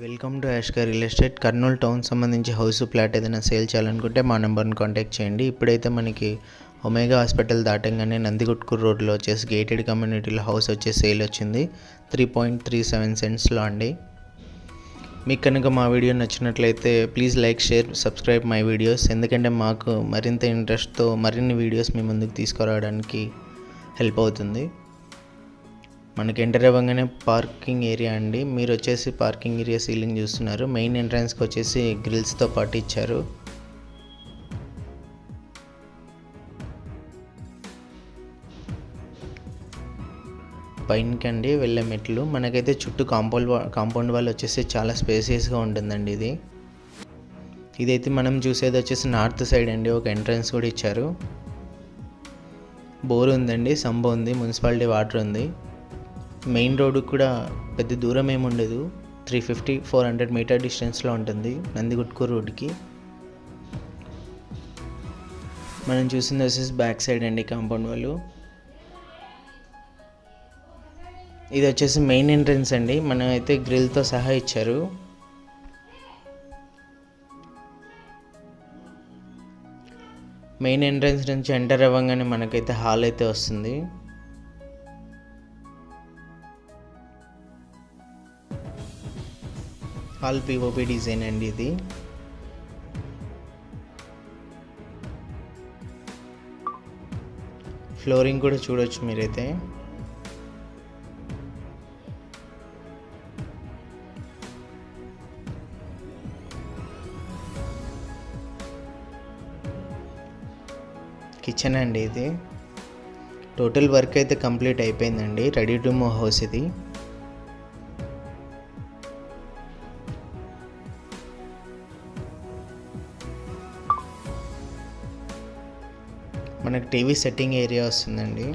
Welcome to యాష్కర్ real estate Kurnool town సంబంధించి house plot ఏదైనా సేల్ చేయాలనుకుంటే మా నెంబర్ని కాంటాక్ట్ చేయండి. ఇప్పుడైతే మనకి ఒమేగా హాస్పిటల్ దాటంగానే నందిగుట్కూరు రోడ్లో వచ్చేసి గేటెడ్ కమ్యూనిటీలో హౌస్ వచ్చేసి సేల్ వచ్చింది. త్రీ పాయింట్ త్రీ సెవెన్ సెంట్స్లో అండి. మీకు కనుక మా వీడియో నచ్చినట్లయితే please like share subscribe my videos ఎందుకంటే మాకు మరింత ఇంట్రెస్ట్తో మరిన్ని వీడియోస్ మీ ముందుకు తీసుకురావడానికి హెల్ప్ అవుతుంది. మనకి ఎంటర్ అవ్వగానే పార్కింగ్ ఏరియా అండి. మీరు వచ్చేసి పార్కింగ్ ఏరియా సీలింగ్ చూస్తున్నారు. మెయిన్ ఎంట్రన్స్కి వచ్చేసి గ్రిల్స్తో పాటు ఇచ్చారు. పైనకి అండి వెళ్ళే మెట్లు. మనకైతే చుట్టూ కాంపౌండ్ వా కాంపౌండ్ వాళ్ళు వచ్చేసి చాలా స్పేసియస్గా ఉంటుందండి ఇది. ఇదైతే మనం చూసేది వచ్చేసి నార్త్ సైడ్ అండి. ఒక ఎంట్రన్స్ కూడా ఇచ్చారు. బోర్ ఉందండి సంబ ఉంది మున్సిపాలిటీ వాటర్ ఉంది. మెయిన్ రోడ్డు కూడా పెద్ద దూరం ఏమి ఉండదు. Three fifty four hundred metre డిస్టెన్స్లో ఉంటుంది. నందిగుట్కూరు రోడ్డుకి. మనం చూసింది వచ్చేసి బ్యాక్ సైడ్ అండి కాంపౌండ్ వాళ్ళు. ఇది వచ్చేసి మెయిన్ ఎంట్రన్స్ అండి. మనం అయితే గ్రిల్తో సహా ఇచ్చారు. మెయిన్ ఎంట్రన్స్ నుంచి ఎంటర్ అవ్వగానే మనకైతే హాల్ అయితే వస్తుంది. హాల్ పిఓపి డిజైన్ అండి ఇది. ఫ్లోరింగ్ కూడా చూడొచ్చు మీరైతే. కిచెన్ అండి ఇది. టోటల్ వర్క్ అయితే కంప్లీట్ అయిపోయిందండి. రెడీ టు మూవ్ హౌస్ ఇది. మనకు టీవీ సెట్టింగ్ ఏరియా వస్తుందండి.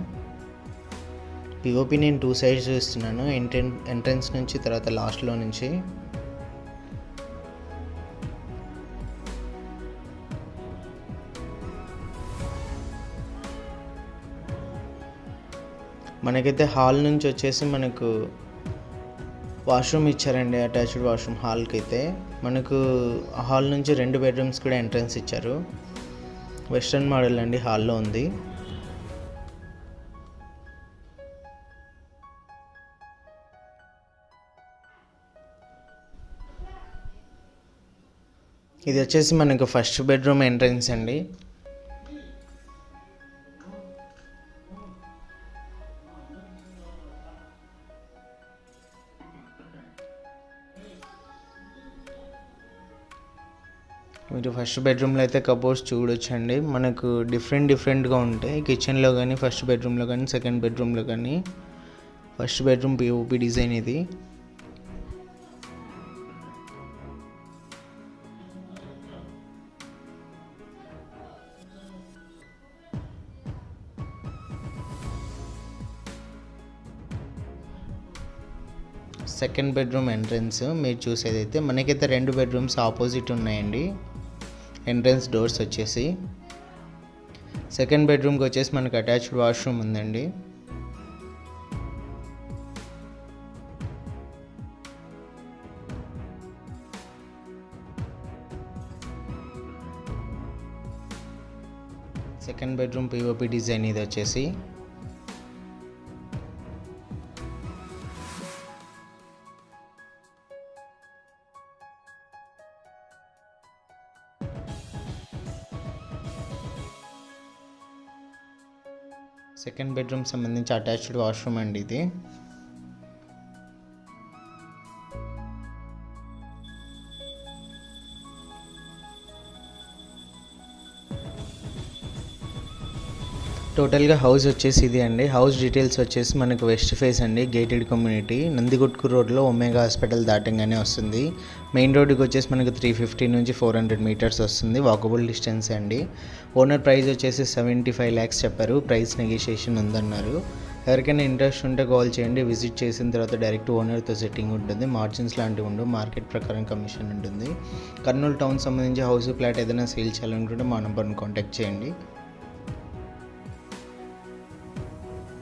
పిఓపి నేను టూ సైడ్స్ చూస్తున్నాను. ఎంట్రెన్ ఎంట్రన్స్ నుంచి తర్వాత లాస్ట్లో నుంచి. మనకైతే హాల్ నుంచి వచ్చేసి మనకు వాష్రూమ్ ఇచ్చారండి అటాచ్డ్ వాష్రూమ్ హాల్కి అయితే మనకు హాల్ నుంచి రెండు బెడ్రూమ్స్ కూడా ఎంట్రన్స్ ఇచ్చారు. వెస్ట్రన్ మోడల్ అండి హాల్లో ఉంది. ఇది వచ్చేసి మనకు ఫస్ట్ బెడ్రూమ్ ఎంట్రన్స్ అండి. మీరు ఫస్ట్ బెడ్రూమ్లో అయితే కబోర్డ్స్ చూడొచ్చండి. మనకు డిఫరెంట్ డిఫరెంట్గా ఉంటాయి. కిచెన్లో కానీ ఫస్ట్ బెడ్రూమ్లో కానీ సెకండ్ బెడ్రూమ్లో కానీ. ఫస్ట్ బెడ్రూమ్ పిఓపి డిజైన్ ఇది. సెకండ్ బెడ్రూమ్ ఎంట్రన్స్ మీరు చూసేదైతే మనకైతే రెండు బెడ్రూమ్స్ ఆపోజిట్ ఉన్నాయండి. ఎంట్రన్స్ డోర్స్ వచ్చేసి. సెకండ్ బెడ్రూమ్కి వచ్చేసి మనకు అటాచ్డ్ వాష్రూమ్ ఉందండి. సెకండ్ బెడ్రూమ్ పిఓపి డిజైన్ ఇది వచ్చేసి. సెకండ్ బెడ్రూమ్ సంబంధించి అటాచ్డ్ వాష్రూమ్ అండి ఇది. టోటల్గా హౌస్ వచ్చేసి ఇది అండి. హౌస్ డీటెయిల్స్ వచ్చేసి మనకు వెస్ట్ ఫేస్ అండి గేటెడ్ కమ్యూనిటీ నందిగుట్కు రోడ్లో ఒమేగా హాస్పిటల్ దాటంగానే వస్తుంది. మెయిన్ రోడ్డుకి వచ్చేసి మనకు త్రీ ఫిఫ్టీ నుంచి ఫోర్ హండ్రెడ్ మీటర్స్ వస్తుంది వాకబుల్ డిస్టెన్స్ అండి. ఓనర్ ప్రైస్ వచ్చేసి సెవెంటీ ఫైవ్ ల్యాక్స్ చెప్పారు ప్రైస్ నెగోషియేషన్ ఉందన్నారు. ఎవరికైనా ఇంట్రెస్ట్ ఉంటే కాల్ చేయండి విజిట్ చేసిన తర్వాత డైరెక్ట్ ఓనర్తో సెట్టింగ్ ఉంటుంది మార్జిన్స్ లాంటివి ఉండవు మార్కెట్ ప్రకారం కమిషన్ ఉంటుంది. కర్నూలు టౌన్ సంబంధించి హౌస్ ప్లాట్ ఏదైనా సేల్ చేయాలనుకుంటే మా నెంబర్ని కాంటాక్ట్ చేయండి.